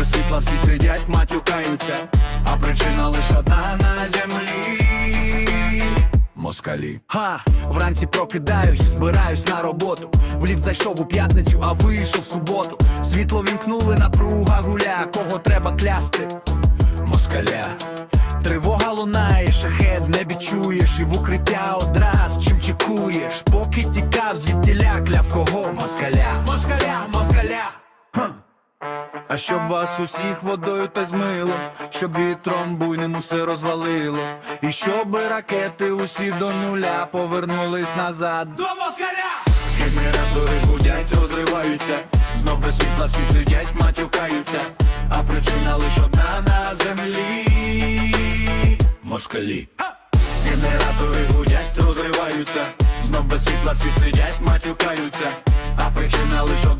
без світла всі сидять, матюкаються, а причина лише одна на землі. Москалі. Ха, вранці прокидаюсь, збираюсь на роботу. В ліфт зайшов у п'ятницю, а вийшов в суботу. Світло вімкнули, напруга гуля, кого треба клясти. Москаля. Тривога лунає, шахет в небі чуєш, і в укриття одразу чим чекуєш, поки тікав звідтіля, кляв кого москаля, москаля. А щоб вас усіх водою та змило, щоб вітром буйним усе розвалило, і щоб ракети усі до нуля повернулись назад. До москаля! Генератори гудять, розриваються, знов без світла всі сидять, матюкаються, а причина лише одна на землі. Москалі. Генератори гудять, розриваються, знов без світла всі сидять, матюкаються, а причина лише одна